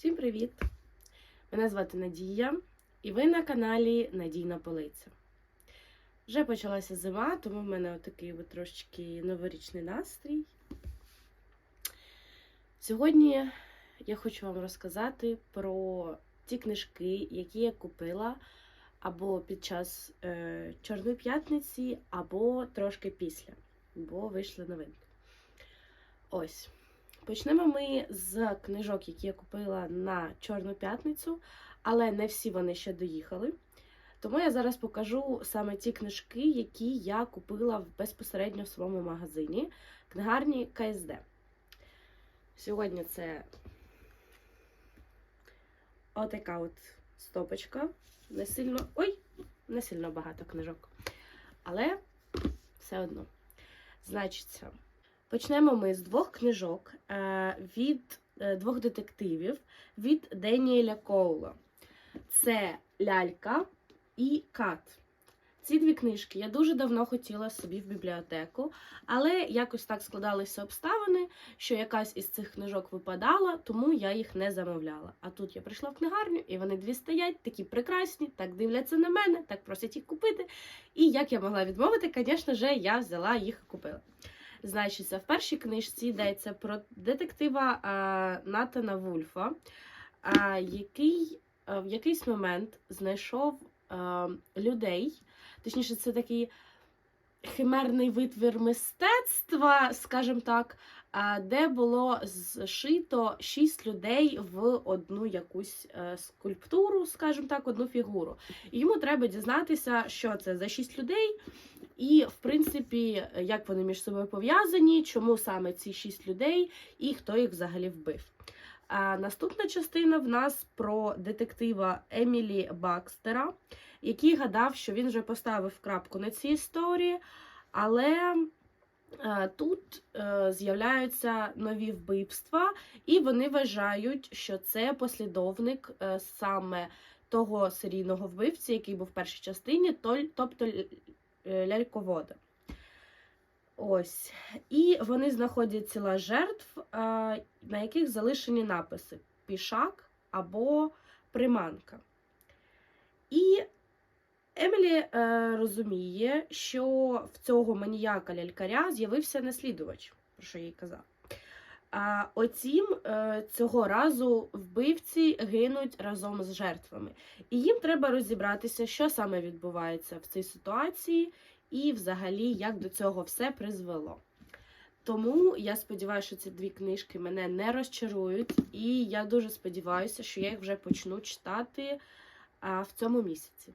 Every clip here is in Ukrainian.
Всім привіт! Мене звати Надія, і ви на каналі Надійна Полиця. Вже почалася зима, тому в мене отакий от трошечки новорічний настрій. Сьогодні я хочу вам розказати про ті книжки, які я купила або під час е, Чорної п'ятниці, або трошки після, бо вийшли новинки. Ось. Почнемо ми з книжок, які я купила на Чорну п'ятницю, але не всі вони ще доїхали. Тому я зараз покажу саме ті книжки, які я купила безпосередньо в своєму магазині книгарні КСД. Сьогодні це отака от стопочка. Не сильно. Ой! Не сильно багато книжок. Але все одно. Значиться. Почнемо ми з двох книжок е, від е, двох детективів від Деніеля Коула. Це Лялька і Кат. Ці дві книжки я дуже давно хотіла собі в бібліотеку, але якось так складалися обставини, що якась із цих книжок випадала, тому я їх не замовляла. А тут я прийшла в книгарню, і вони дві стоять, такі прекрасні, так дивляться на мене, так просять їх купити. І як я могла відмовити, звісно ж, я взяла їх і купила. Значиться, в першій книжці йдеться про детектива а, Натана Вульфа, а, який а, в якийсь момент знайшов людей, точніше, це такий химерний витвір мистецтва, скажімо так, де було зшито шість людей в одну якусь е, скульптуру, скажімо так, одну фігуру. І йому треба дізнатися, що це за шість людей. І, в принципі, як вони між собою пов'язані, чому саме ці шість людей і хто їх взагалі вбив. А наступна частина в нас про детектива Емілі Бакстера, який гадав, що він вже поставив крапку на цій історії, але тут е, з'являються нові вбивства, і вони вважають, що це послідовник е, саме того серійного вбивці, який був в першій частині, тобто ляльковода. Ось. І вони знаходять тіла жертв, е, на яких залишені написи пішак або приманка. І Емілі е, розуміє, що в цього маніяка лялькаря з'явився наслідувач, про що їй казала. А отім, е, цього разу вбивці гинуть разом з жертвами. І їм треба розібратися, що саме відбувається в цій ситуації, і взагалі як до цього все призвело. Тому я сподіваюся, що ці дві книжки мене не розчарують, і я дуже сподіваюся, що я їх вже почну читати в цьому місяці.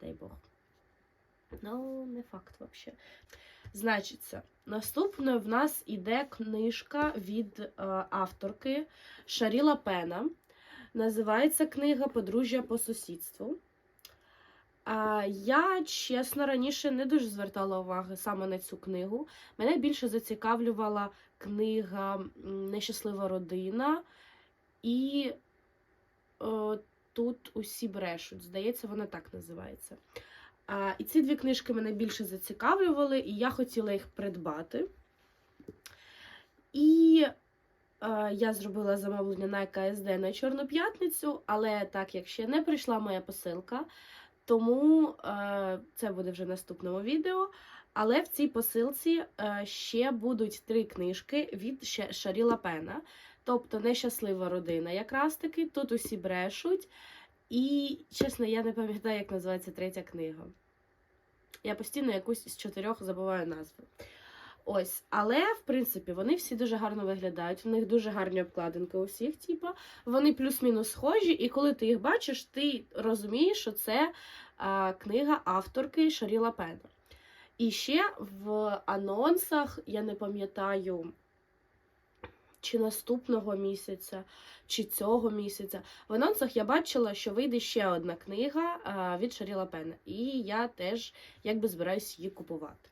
Дай Бог. Ну, не факт взагалі. Значиться, наступною в нас іде книжка від е, авторки Шаріла Пена. Називається книга Подружжя по сусідству. Я, чесно, раніше не дуже звертала уваги саме на цю книгу. Мене більше зацікавлювала книга Нещаслива родина і о, тут усі брешуть. Здається, вона так називається. І ці дві книжки мене більше зацікавлювали, і я хотіла їх придбати. І е, я зробила замовлення на КСД на Чорну п'ятницю, але так як ще не прийшла моя посилка, тому е, це буде вже в наступному відео. Але в цій посилці е, ще будуть три книжки від Шаріла Пена. Тобто нещаслива родина, якраз таки. Тут усі брешуть. І, чесно, я не пам'ятаю, як називається третя книга. Я постійно якусь із чотирьох забуваю назви. Ось, але в принципі вони всі дуже гарно виглядають. В них дуже гарні обкладинки усіх, типу. Вони плюс-мінус схожі, і коли ти їх бачиш, ти розумієш, що це а, книга авторки Шаріла Пена. І ще в анонсах, я не пам'ятаю, чи наступного місяця, чи цього місяця. В анонсах я бачила, що вийде ще одна книга від Шаріла Пена. І я теж якби збираюсь її купувати.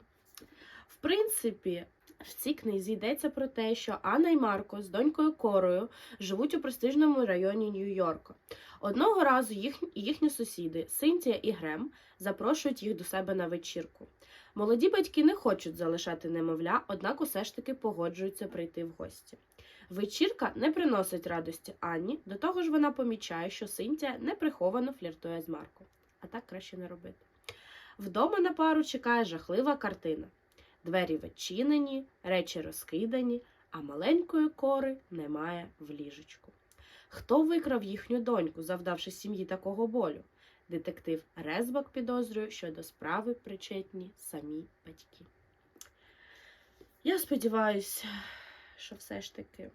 В принципі, в цій книзі йдеться про те, що Анна і Марко з донькою Корою живуть у престижному районі Нью-Йорка. Одного разу їх, їхні сусіди, Синтія і Грем, запрошують їх до себе на вечірку. Молоді батьки не хочуть залишати немовля, однак усе ж таки погоджуються прийти в гості. Вечірка не приносить радості Анні, до того ж вона помічає, що Синтія неприховано фліртує з Марком. А так краще не робити. Вдома на пару чекає жахлива картина. Двері відчинені, речі розкидані, а маленької кори немає в ліжечку. Хто викрав їхню доньку, завдавши сім'ї такого болю? Детектив Резбак підозрює, що до справи причетні самі батьки. Я сподіваюся, що все ж таки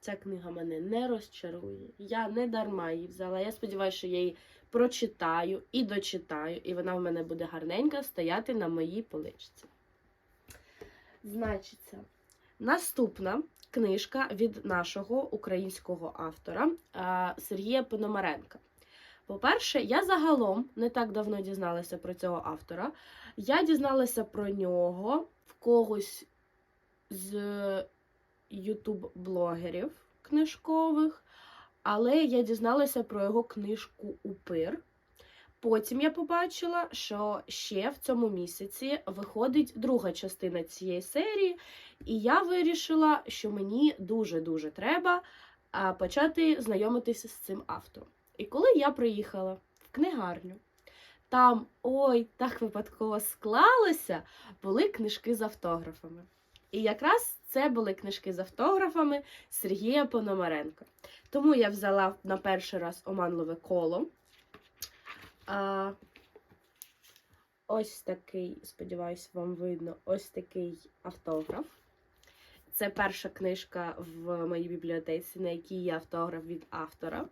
ця книга мене не розчарує. Я не дарма її взяла. Я сподіваюся, що я її прочитаю і дочитаю, і вона в мене буде гарненька стояти на моїй поличці. Значиться, наступна книжка від нашого українського автора Сергія Пономаренка. По-перше, я загалом не так давно дізналася про цього автора. Я дізналася про нього в когось з ютуб-блогерів книжкових, але я дізналася про його книжку Упир. Потім я побачила, що ще в цьому місяці виходить друга частина цієї серії, і я вирішила, що мені дуже-дуже треба почати знайомитися з цим автором. І коли я приїхала в книгарню, там, ой, так випадково склалося, були книжки з автографами. І якраз це були книжки з автографами Сергія Пономаренка. Тому я взяла на перший раз оманливе коло. А, ось такий, сподіваюсь, вам видно, ось такий автограф. Це перша книжка в моїй бібліотеці, на якій є автограф від автора.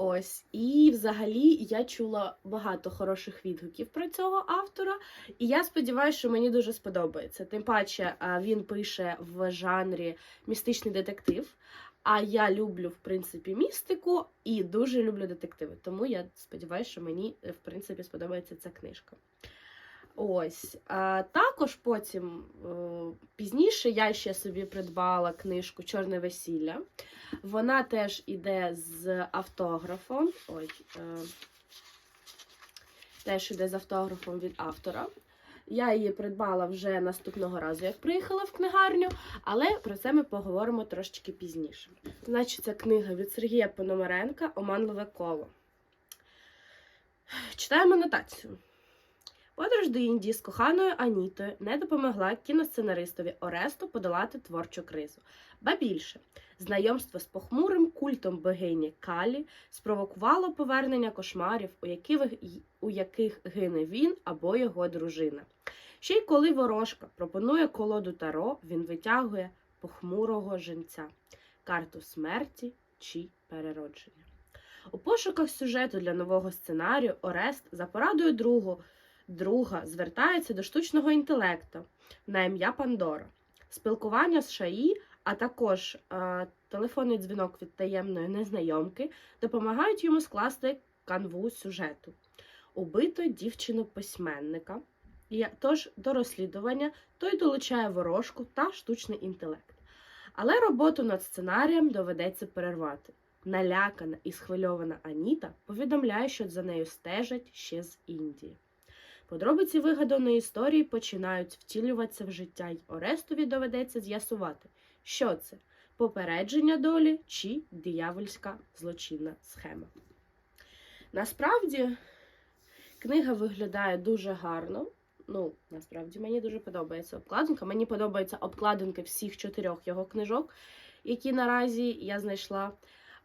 Ось, і взагалі я чула багато хороших відгуків про цього автора, і я сподіваюся, що мені дуже сподобається. Тим паче він пише в жанрі містичний детектив. А я люблю, в принципі, містику і дуже люблю детективи. Тому я сподіваюся, що мені, в принципі, сподобається ця книжка. Ось. А, також потім е, пізніше я ще собі придбала книжку Чорне весілля. Вона теж іде з автографом. Ой, е, теж іде з автографом від автора. Я її придбала вже наступного разу, як приїхала в книгарню, але про це ми поговоримо трошечки пізніше. Значить, це книга від Сергія Пономаренка Оманливе коло. Читаємо нотацію. Подорож до Індії з коханою Анітою не допомогла кіносценаристові Оресту подолати творчу кризу. Ба більше, знайомство з похмурим культом богині Калі спровокувало повернення кошмарів, у яких, у яких гине він або його дружина. Ще й коли ворожка пропонує колоду Таро, він витягує похмурого женця, карту смерті чи переродження. У пошуках сюжету для нового сценарію Орест за порадою другу друга звертається до штучного інтелекту на ім'я Пандора. Спілкування з ШАІ, а також е, телефонний дзвінок від таємної незнайомки допомагають йому скласти канву сюжету. Убито дівчину письменника. І, тож до розслідування той долучає ворожку та штучний інтелект. Але роботу над сценарієм доведеться перервати. Налякана і схвильована Аніта повідомляє, що за нею стежать ще з Індії. Подробиці вигаданої історії починають втілюватися в життя, й Орестові доведеться з'ясувати, що це попередження долі чи диявольська злочинна схема. Насправді, книга виглядає дуже гарно. Ну, насправді, мені дуже подобається обкладинка. Мені подобаються обкладинки всіх чотирьох його книжок, які наразі я знайшла.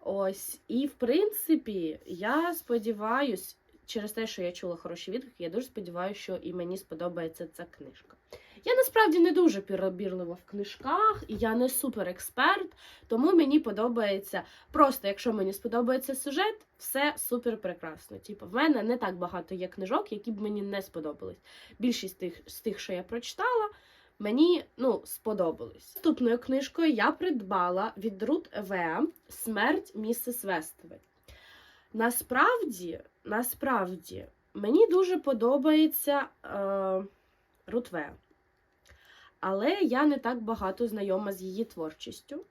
Ось, і в принципі, я сподіваюсь, через те, що я чула хороші відгуки, я дуже сподіваюся, що і мені сподобається ця книжка. Я насправді не дуже піробірлива в книжках, і я не супер експерт, тому мені подобається просто, якщо мені сподобається сюжет, все супер прекрасно. Типу, в мене не так багато є книжок, які б мені не сподобались. Більшість тих, з тих, що я прочитала, мені ну, сподобались. Наступною книжкою я придбала від Рут Евеа Смерть місіс Вествель. Насправді, насправді, мені дуже подобається е, Рутве. Але я не так багато знайома з її творчістю.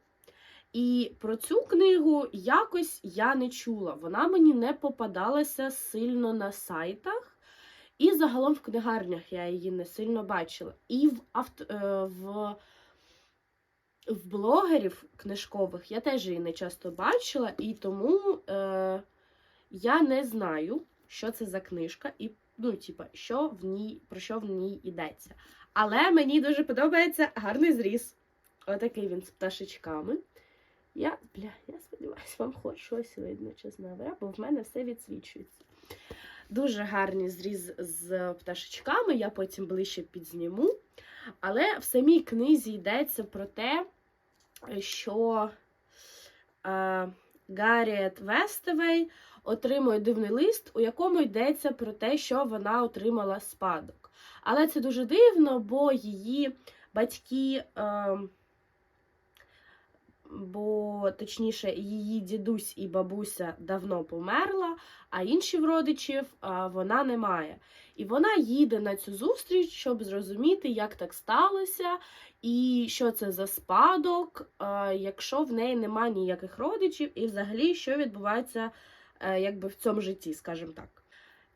І про цю книгу якось я не чула. Вона мені не попадалася сильно на сайтах, і загалом в книгарнях я її не сильно бачила. І в авто, е, в в блогерів книжкових я теж її не часто бачила, і тому е, я не знаю, що це за книжка, і ну, типа, що в ній, про що в ній йдеться. Але мені дуже подобається гарний зріз. Отакий він з пташечками. Я, бля, я сподіваюся, вам хоч щось видно, чесно говоря, бо в мене все відсвічується. Дуже гарний зріз з пташечками, я потім ближче підзніму. Але в самій книзі йдеться про те, що е, Гарріет Вестевей отримує дивний лист, у якому йдеться про те, що вона отримала спадок. Але це дуже дивно, бо її батьки. Е, бо точніше, її дідусь і бабуся давно померла, а інших родичів а, вона не має. І вона їде на цю зустріч, щоб зрозуміти, як так сталося, і що це за спадок, а, якщо в неї немає ніяких родичів, і взагалі що відбувається е, якби в цьому житті, скажімо так.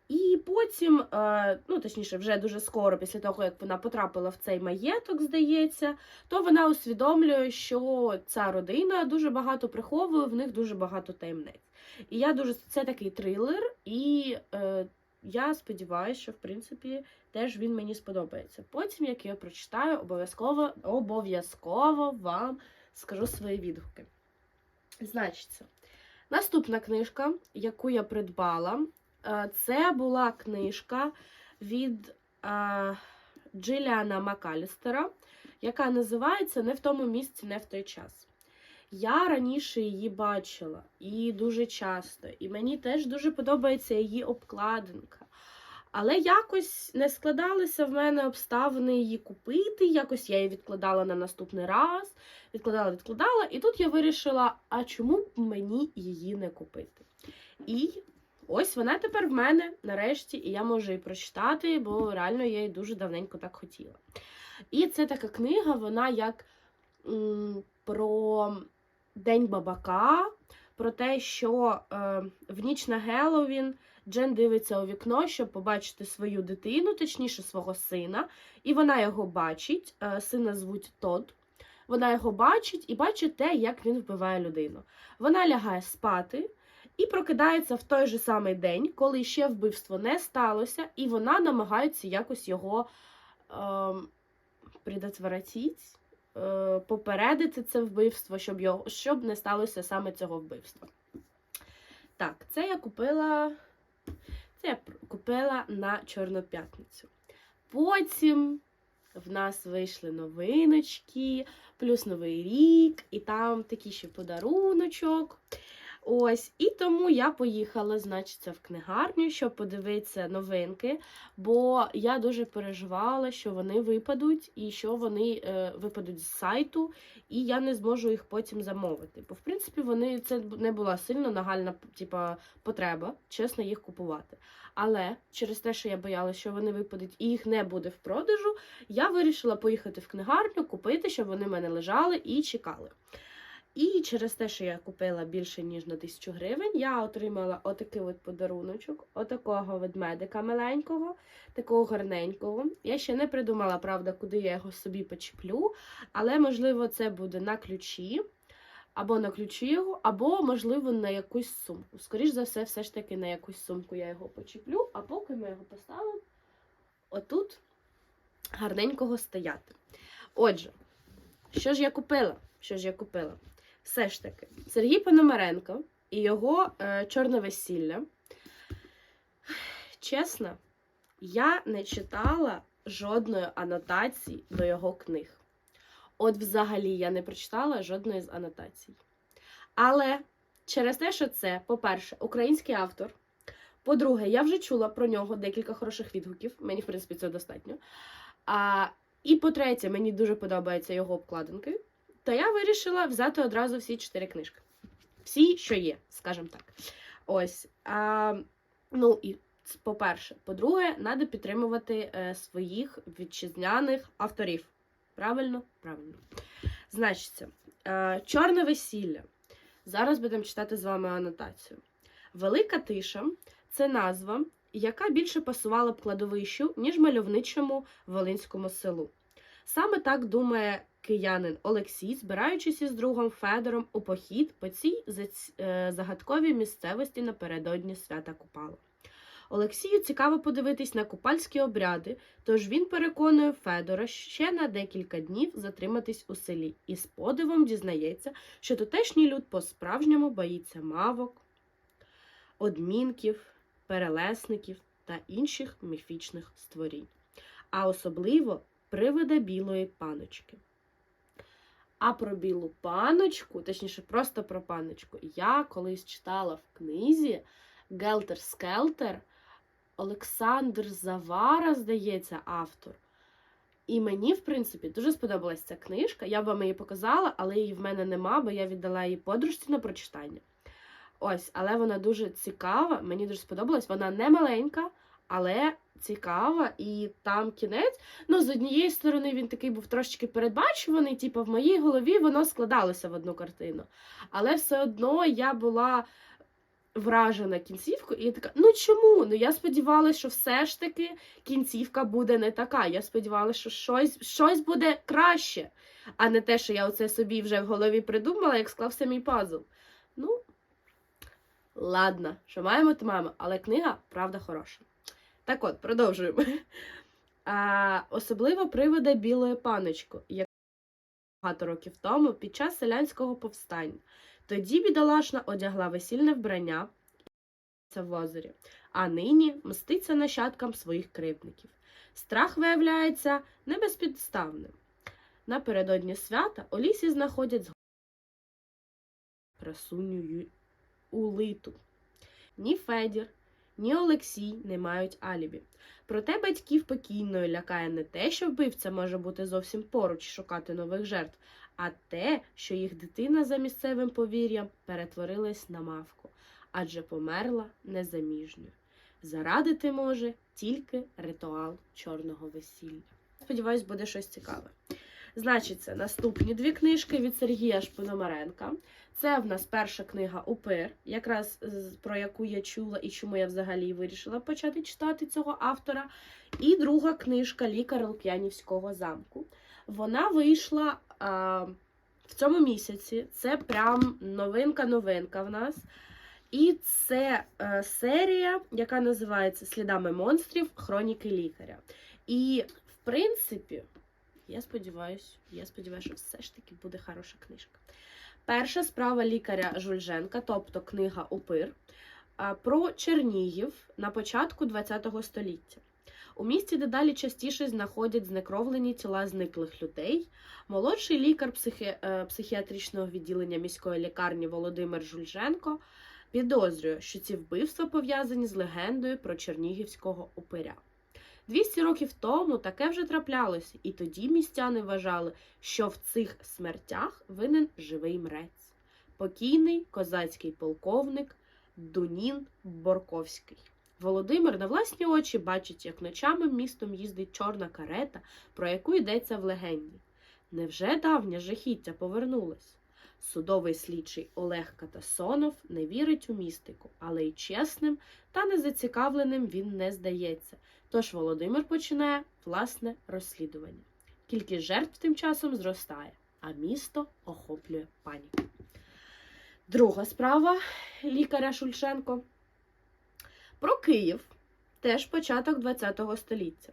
І потім, е, ну точніше, вже дуже скоро, після того, як вона потрапила в цей маєток, здається, то вона усвідомлює, що ця родина дуже багато приховує, в них дуже багато таємниць. І я дуже це такий трилер, і е, я сподіваюся, що в принципі теж він мені сподобається. Потім, як я прочитаю, обов'язково обов'язково вам скажу свої відгуки. Значиться, наступна книжка, яку я придбала. Е, Це була книжка від е, Джиліана Макалістера, яка називається Не в тому місці, не в той час. Я раніше її бачила і дуже часто, і мені теж дуже подобається її обкладинка. Але якось не складалися в мене обставини її купити. Якось я її відкладала на наступний раз, відкладала, відкладала, і тут я вирішила, а чому б мені її не купити? І Ось вона тепер в мене нарешті, і я можу її прочитати, бо реально я її дуже давненько так хотіла. І це така книга, вона як м, про День бабака, про те, що е, в ніч на Геловін Джен дивиться у вікно, щоб побачити свою дитину, точніше, свого сина, і вона його бачить. Е, сина звуть Тод. Вона його бачить і бачить те, як він вбиває людину. Вона лягає спати. І прокидається в той же самий день, коли ще вбивство не сталося, і вона намагається якось його е, предотвратити, е, попередити це вбивство, щоб, його, щоб не сталося саме цього вбивства. Так, це я купила. Це я купила на Чорну п'ятницю. Потім в нас вийшли новиночки, плюс Новий рік, і там такий ще подаруночок. Ось, і тому я поїхала, значиться, в книгарню, щоб подивитися новинки, бо я дуже переживала, що вони випадуть, і що вони е, випадуть з сайту, і я не зможу їх потім замовити. Бо, в принципі, вони це не була сильно нагальна типа, потреба, чесно, їх купувати. Але через те, що я боялася, що вони випадуть і їх не буде в продажу, я вирішила поїхати в книгарню, купити, щоб вони в мене лежали і чекали. І через те, що я купила більше, ніж на тисячу гривень, я отримала отакий от подаруночок, отакого ведмедика маленького, такого гарненького. Я ще не придумала, правда, куди я його собі почеплю, але, можливо, це буде на ключі, або на ключі його, або, можливо, на якусь сумку. Скоріше за все, все ж таки на якусь сумку я його почеплю, а поки ми його поставимо отут гарненького стояти. Отже, що ж я купила? Що ж я купила? Все ж таки, Сергій Пономаренко і його е, чорне весілля. Чесно, я не читала жодної анотації до його книг. От, взагалі, я не прочитала жодної з анотацій. Але через те, що це, по-перше, український автор. По-друге, я вже чула про нього декілька хороших відгуків. Мені, в принципі, це достатньо. А, І по-третє, мені дуже подобаються його обкладинки то я вирішила взяти одразу всі чотири книжки. Всі, що є, скажімо так. Ось. А, Ну і по-перше, по-друге, треба підтримувати е, своїх вітчизняних авторів. Правильно? Правильно. Значиться, е, чорне весілля. Зараз будемо читати з вами анотацію. Велика тиша це назва, яка більше пасувала б кладовищу, ніж мальовничому Волинському селу. Саме так думає киянин Олексій, збираючись із другом Федором у похід по цій е, загадковій місцевості напередодні свята Купала. Олексію цікаво подивитись на купальські обряди, тож він переконує Федора ще на декілька днів затриматись у селі і з подивом дізнається, що тутешній люд по-справжньому боїться мавок, одмінків, перелесників та інших міфічних створінь, а особливо привида білої паночки. А про білу паночку, точніше, просто про паночку, я колись читала в книзі Гелтер Скелтер Олександр Завара, здається, автор. І мені, в принципі, дуже сподобалась ця книжка. Я вам її показала, але її в мене нема, бо я віддала її подружці на прочитання. Ось, але вона дуже цікава, мені дуже сподобалась. Вона не маленька, але цікава. І там кінець. Ну, з однієї сторони, він такий був трошечки передбачуваний, типу, в моїй голові воно складалося в одну картину. Але все одно я була вражена кінцівкою, і я така, ну чому? Ну я сподівалася, що все ж таки кінцівка буде не така. Я сподівалася, що щось, щось буде краще, а не те, що я оце собі вже в голові придумала, як склався мій пазл. Ну, ладно, що маємо, то маємо, але книга, правда, хороша. Так от, продовжуємо. А, особливо привода білої паночку, яка багато років тому під час селянського повстання. Тоді бідолашна одягла весільне вбрання це в озері, а нині мститься нащадкам своїх кривдників. Страх виявляється не безпідставним. Напередодні свята у лісі знаходять красуню Улиту. Ні Федір, ні Олексій не мають алібі. Проте батьків покійної лякає не те, що вбивця може бути зовсім поруч шукати нових жертв, а те, що їх дитина за місцевим повір'ям перетворилась на мавку, адже померла незаміжньою. Зарадити може тільки ритуал чорного весілля. Сподіваюсь, буде щось цікаве. Значить, це наступні дві книжки від Сергія Шпономаренка. Це в нас перша книга Упир, якраз про яку я чула і чому я взагалі вирішила почати читати цього автора. І друга книжка Лікар Лук'янівського замку. Вона вийшла а, в цьому місяці. Це прям новинка-новинка в нас. І це е, серія, яка називається Слідами монстрів Хроніки лікаря. І, в принципі, я сподіваюся, я сподіваюся, що все ж таки буде хороша книжка. Перша справа лікаря Жульженка, тобто книга Упир, про Чернігів на початку ХХ століття. У місті дедалі частіше знаходять знекровлені тіла зниклих людей. Молодший лікар психі... е, психіатричного відділення міської лікарні Володимир Жульженко підозрює, що ці вбивства пов'язані з легендою про чернігівського упиря. 200 років тому таке вже траплялося, і тоді містяни вважали, що в цих смертях винен живий мрець, покійний козацький полковник Дунін Борковський. Володимир на власні очі бачить, як ночами містом їздить чорна карета, про яку йдеться в легенді. Невже давнє жахіття повернулось? Судовий слідчий Олег Катасонов не вірить у містику, але й чесним та незацікавленим він не здається. Тож Володимир починає власне розслідування. Кількість жертв тим часом зростає, а місто охоплює паніка. Друга справа лікаря Шульшенко про Київ, теж початок ХХ століття.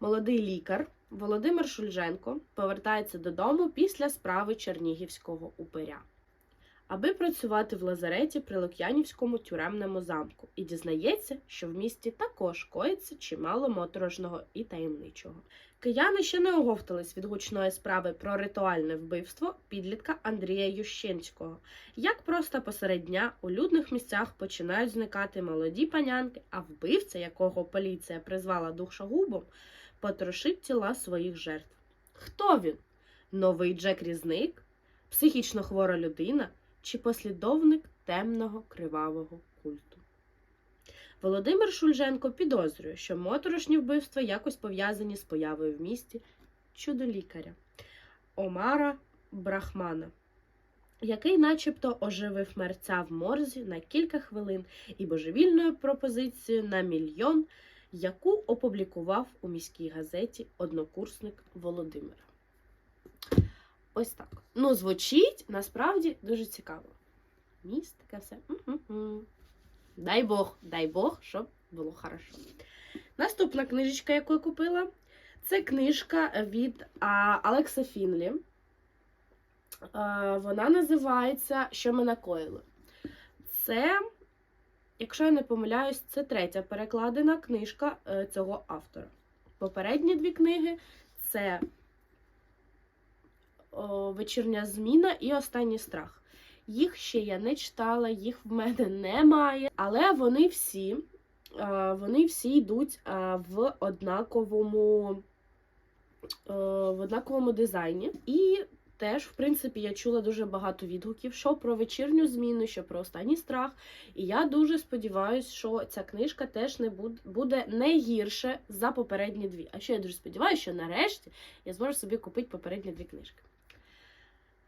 Молодий лікар Володимир Шульженко повертається додому після справи Чернігівського упиря, аби працювати в лазареті при Лук'янівському тюремному замку, і дізнається, що в місті також коїться чимало моторошного і таємничого. Кияни ще не оговтались від гучної справи про ритуальне вбивство підлітка Андрія Ющенського. Як просто посеред дня у людних місцях починають зникати молоді панянки, а вбивця, якого поліція призвала душогубом, потрошить тіла своїх жертв. Хто він? Новий Джек Різник? Психічно хвора людина чи послідовник темного кривавого культу? Володимир Шульженко підозрює, що моторошні вбивства якось пов'язані з появою в місті чудо-лікаря Омара Брахмана, який начебто оживив мерця в морзі на кілька хвилин і божевільною пропозицією на мільйон, яку опублікував у міській газеті однокурсник Володимира. Ось так. Ну, звучить насправді дуже цікаво. Міст, таке все. М-м-м. Дай Бог, дай Бог, щоб було хорошо. Наступна книжечка, яку я купила, це книжка від а, Алекса Фінлі. А, вона називається Що ми накоїли. Це, якщо я не помиляюсь, це третя перекладена книжка е, цього автора. Попередні дві книги це Вечірня зміна і Останній страх. Їх ще я не читала, їх в мене немає, але вони всі, е, вони всі йдуть е, в однаковому, е, в однаковому дизайні. І теж, в принципі, я чула дуже багато відгуків, що про вечірню зміну, що про останній страх. І я дуже сподіваюся, що ця книжка теж не буде, буде не гірше за попередні дві. А ще я дуже сподіваюся, що нарешті я зможу собі купити попередні дві книжки.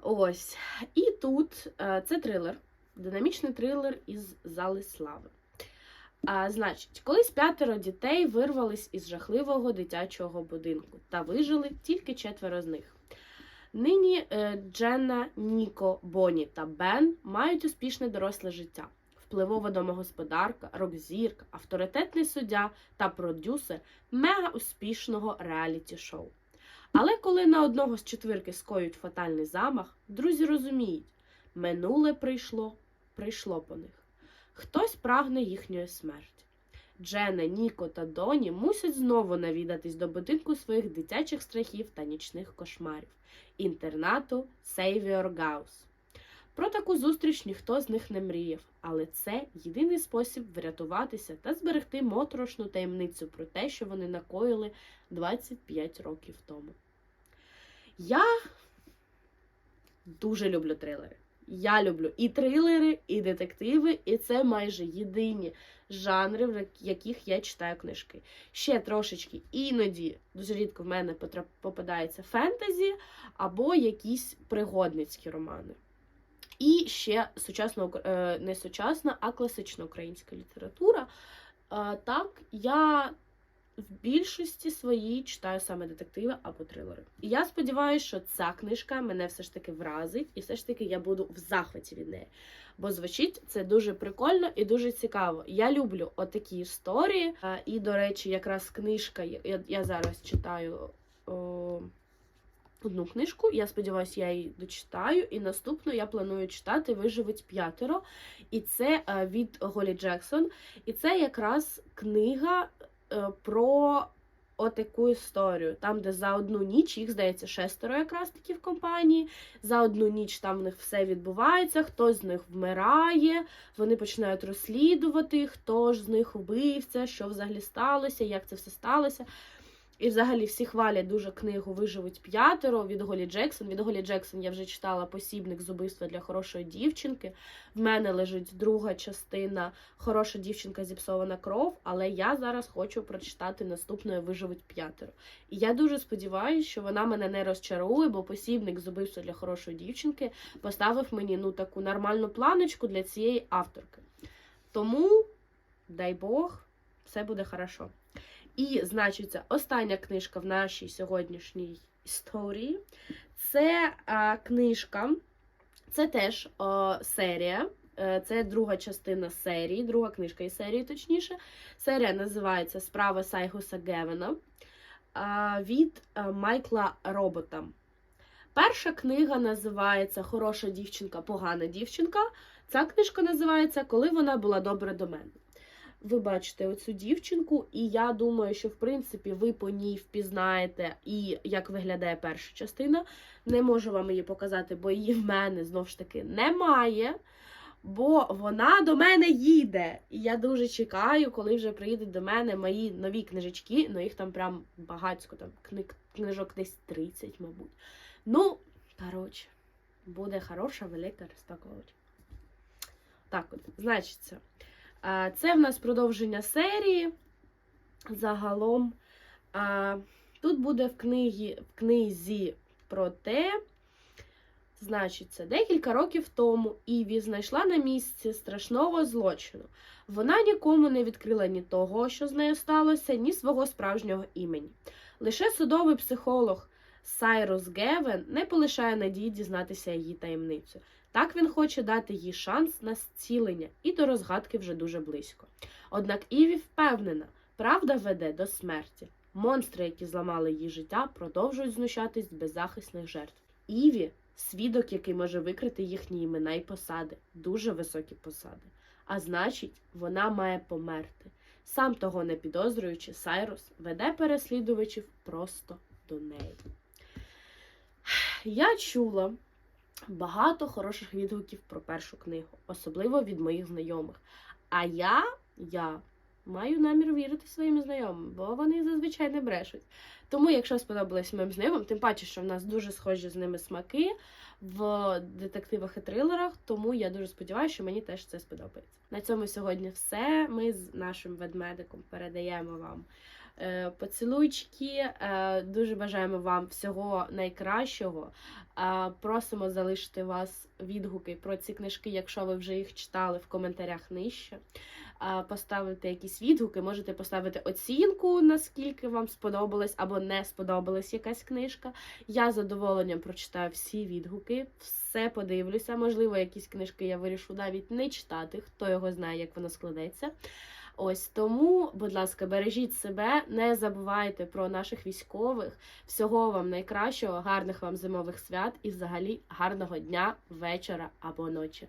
Ось. І тут е, це трилер, динамічний трилер із зали слави. А, значить, колись п'ятеро дітей вирвались із жахливого дитячого будинку та вижили тільки четверо з них. Нині е, Дженна, Ніко, Бонні та Бен мають успішне доросле життя. Впливова домогосподарка, рок-зірка, авторитетний суддя та продюсер мега успішного реаліті-шоу. Але коли на одного з четвірки скоють фатальний замах, друзі розуміють, минуле прийшло, прийшло по них. Хтось прагне їхньої смерті. Джена, Ніко та Доні мусять знову навідатись до будинку своїх дитячих страхів та нічних кошмарів інтернату Сейвіор Гаус. Про таку зустріч ніхто з них не мріяв, але це єдиний спосіб врятуватися та зберегти моторошну таємницю про те, що вони накоїли 25 років тому. Я дуже люблю трилери. Я люблю і трилери, і детективи, і це майже єдині жанри, в яких я читаю книжки. Ще трошечки іноді, дуже рідко в мене попадається фентезі або якісь пригодницькі романи. І ще сучасна, е, не сучасна, а класична українська література. Так, я в більшості своїй читаю саме детективи або трилери. І я сподіваюся, що ця книжка мене все ж таки вразить, і все ж таки я буду в захваті від неї. Бо звучить це дуже прикольно і дуже цікаво. Я люблю отакі історії. І, до речі, якраз книжка, я, я зараз читаю. Одну книжку, я сподіваюся, я її дочитаю, і наступну я планую читати Виживуть п'ятеро. І це е, від Голі Джексон. І це якраз книга е, про отаку історію. Там, де за одну ніч, їх здається, шестеро якраз таки в компанії. За одну ніч там в них все відбувається, хтось з них вмирає, вони починають розслідувати, хто ж з них вбивця, що взагалі сталося, як це все сталося. І взагалі всі хвалять дуже книгу Виживуть п'ятеро від Голі Джексон. Від Голі Джексон я вже читала посібник з убивства для хорошої дівчинки. В мене лежить друга частина Хороша дівчинка зіпсована кров, але я зараз хочу прочитати наступною Виживуть п'ятеро. І я дуже сподіваюся, що вона мене не розчарує, бо посібник з убивства для хорошої дівчинки поставив мені ну таку нормальну планочку для цієї авторки. Тому, дай Бог, все буде хорошо. І, значиться, остання книжка в нашій сьогоднішній історії це а, книжка, це теж а, серія. Е, Це друга частина серії, друга книжка із серії, точніше. Серія називається Справа Сайгуса Гевена від Майкла Робота. Перша книга називається Хороша дівчинка, погана дівчинка. Ця книжка називається Коли вона була добра до мене. Ви бачите оцю дівчинку, і я думаю, що в принципі ви по ній впізнаєте і як виглядає перша частина. Не можу вам її показати, бо її в мене знову ж таки немає. Бо вона до мене їде. І я дуже чекаю, коли вже приїдуть до мене мої нові книжечки. Ну їх там прям багатько, там книг, книжок десь 30, мабуть. Ну, коротше, буде хороша велика розпаковочка. Так от, значиться. Це в нас продовження серії. Загалом. Тут буде в, книгі, в книзі про те, значиться, декілька років тому Іві знайшла на місці страшного злочину. Вона нікому не відкрила ні того, що з нею сталося, ні свого справжнього імені. Лише судовий психолог Сайрус Гевен не полишає надії дізнатися її таємницю. Так він хоче дати їй шанс на зцілення, і до розгадки вже дуже близько. Однак Іві впевнена, правда веде до смерті. Монстри, які зламали її життя, продовжують знущатись з беззахисних жертв. Іві свідок, який може викрити їхні імена і посади, дуже високі посади. А значить, вона має померти. Сам того не підозрюючи, Сайрус веде переслідувачів просто до неї. Я чула багато хороших відгуків про першу книгу, особливо від моїх знайомих. А я, я маю намір вірити своїм знайомим, бо вони зазвичай не брешуть. Тому, якщо сподобалось моїм знайомим, тим паче, що в нас дуже схожі з ними смаки в детективах і трилерах, тому я дуже сподіваюся, що мені теж це сподобається. На цьому сьогодні все. Ми з нашим ведмедиком передаємо вам поцілуйчики. Е, дуже бажаємо вам всього найкращого. Е, просимо залишити вас відгуки про ці книжки, якщо ви вже їх читали в коментарях нижче. Е, Поставити якісь відгуки, можете поставити оцінку, наскільки вам сподобалась або не сподобалась якась книжка. Я з задоволенням прочитаю всі відгуки, все подивлюся. Можливо, якісь книжки я вирішу навіть не читати, хто його знає, як воно складеться. Ось тому, будь ласка, бережіть себе, не забувайте про наших військових. Всього вам найкращого, гарних вам зимових свят і взагалі гарного дня, вечора або ночі.